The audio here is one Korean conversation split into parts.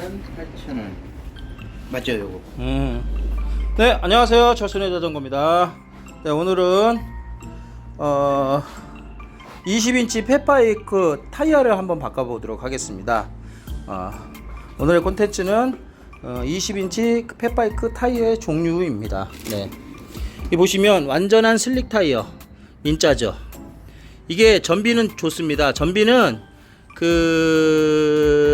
28,000원. 맞죠, 요거? 음. 네, 안녕하세요. 철순의 자전거입니다. 네, 오늘은 어 20인치 페파이크 타이어를 한번 바꿔보도록 하겠습니다. 어, 오늘의 콘텐츠는 어, 20인치 페파이크 타이어의 종류입니다. 네. 이 보시면 완전한 슬릭 타이어 민짜죠. 이게 전비는 좋습니다. 전비는 그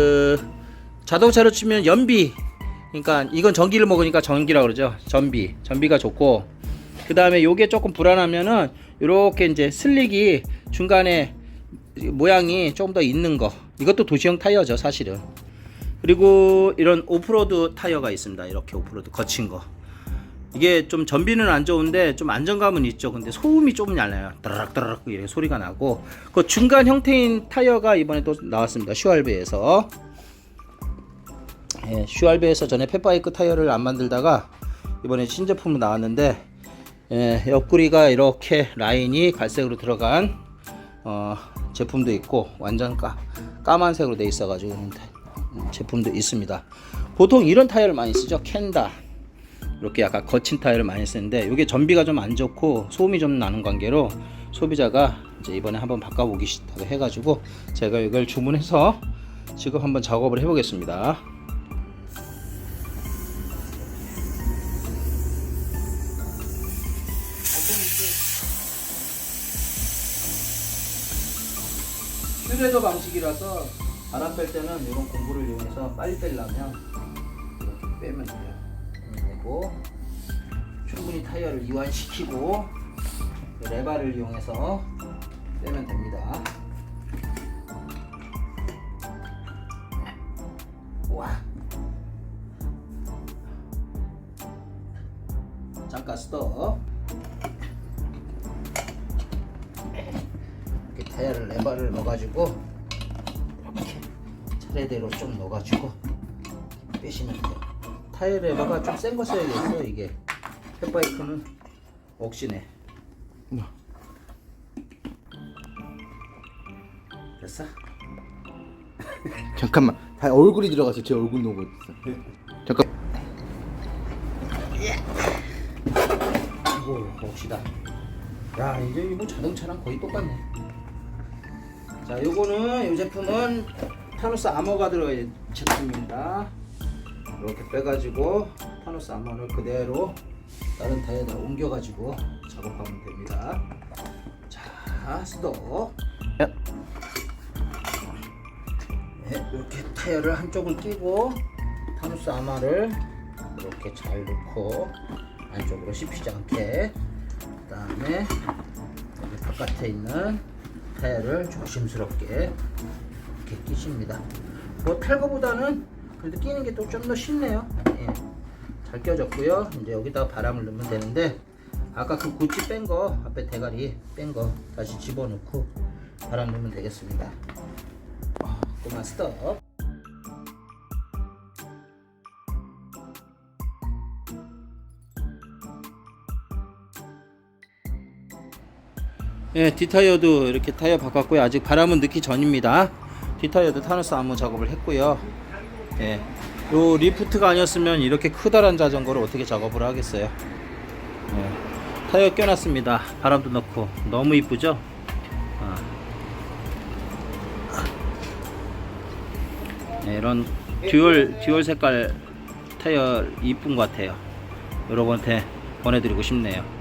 자동차로 치면 연비 그러니까 이건 전기를 먹으니까 전기라 그러죠. 전비. 전비가 좋고 그 다음에 요게 조금 불안하면은 요렇게 이제 슬릭이 중간에 모양이 조금 더 있는 거. 이것도 도시형 타이어죠, 사실은. 그리고 이런 오프로드 타이어가 있습니다. 이렇게 오프로드 거친 거. 이게 좀 전비는 안 좋은데 좀 안정감은 있죠. 근데 소음이 조금 얇아요. 따라락 따라락 이렇게 소리가 나고 그 중간 형태인 타이어가 이번에 또 나왔습니다. 슈알베에서. 예, 슈알베에서 전에 페파이크 타이어를 안 만들다가 이번에 신제품으로 나왔는데 예, 옆구리가 이렇게 라인이 갈색으로 들어간 어, 제품도 있고 완전 까, 까만색으로 돼 있어 가지고 있는 타- 음, 제품도 있습니다. 보통 이런 타이어를 많이 쓰죠. 캔다 이렇게 약간 거친 타이어를 많이 쓰는데 이게 전비가 좀 안 좋고 소음이 좀 나는 관계로 소비자가 이제 이번에 한번 바꿔보기 싶다고 해가지고 제가 이걸 주문해서 지금 한번 작업을 해보겠습니다. 슈레더 방식이라서 바람 뺄 때는 이런 공구를 이용해서 빨리 빼려면 이렇게 빼면 돼요. 그리고 충분히 타이어를 이완시키고 레바를 이용해서 빼면 됩니다. 와. 잠깐 스톱. 이렇게 타이어를 레바를 넣어가지고 이렇게 차례대로 좀 넣어가지고 빼시면 돼요. 타이어 레바가 좀 센 거 써야겠어 이게. 햇바이크는 옥시네. 됐어? 잠깐만. 다 얼굴이 들어가서 제 얼굴 녹고 있어. 잠깐. 이거 봅시다. 야 이제 이거 자동차랑 거의 똑같네. 자 요거는 이 제품은 타노스 아머가 들어간 제품입니다. 이렇게 빼가지고 타노스 아머를 그대로 다른 타이어에다 옮겨가지고 작업하면 됩니다. 자 스톱. 네, 이렇게 타이어를 한쪽을 끼고 타노스 아마를 이렇게 잘 놓고 안쪽으로 씹히지 않게 그 다음에 바깥에 있는 타이어를 조심스럽게 이렇게 끼십니다. 뭐 탈거보다는 그래도 끼는 게 또 좀 더 쉽네요. 예. 잘 껴졌고요. 이제 여기다가 바람을 넣으면 되는데 아까 그 구찌 뺀 거 앞에 대가리 뺀 거 다시 집어넣고 바람 넣으면 되겠습니다. 그만 스톱 예, 뒷타이어도 이렇게 타이어 바꿨고요. 아직 바람은 넣기 전입니다. 뒷타이어도 타너스 암호 작업을 했고요. 예. 요 리프트가 아니었으면 이렇게 크다란 자전거를 어떻게 작업을 하겠어요. 예. 타이어 껴놨습니다. 바람도 넣고 너무 이쁘죠? 아. 네, 이런 듀얼 듀얼 색깔 타이어 이쁜 것 같아요. 여러분한테 보내드리고 싶네요.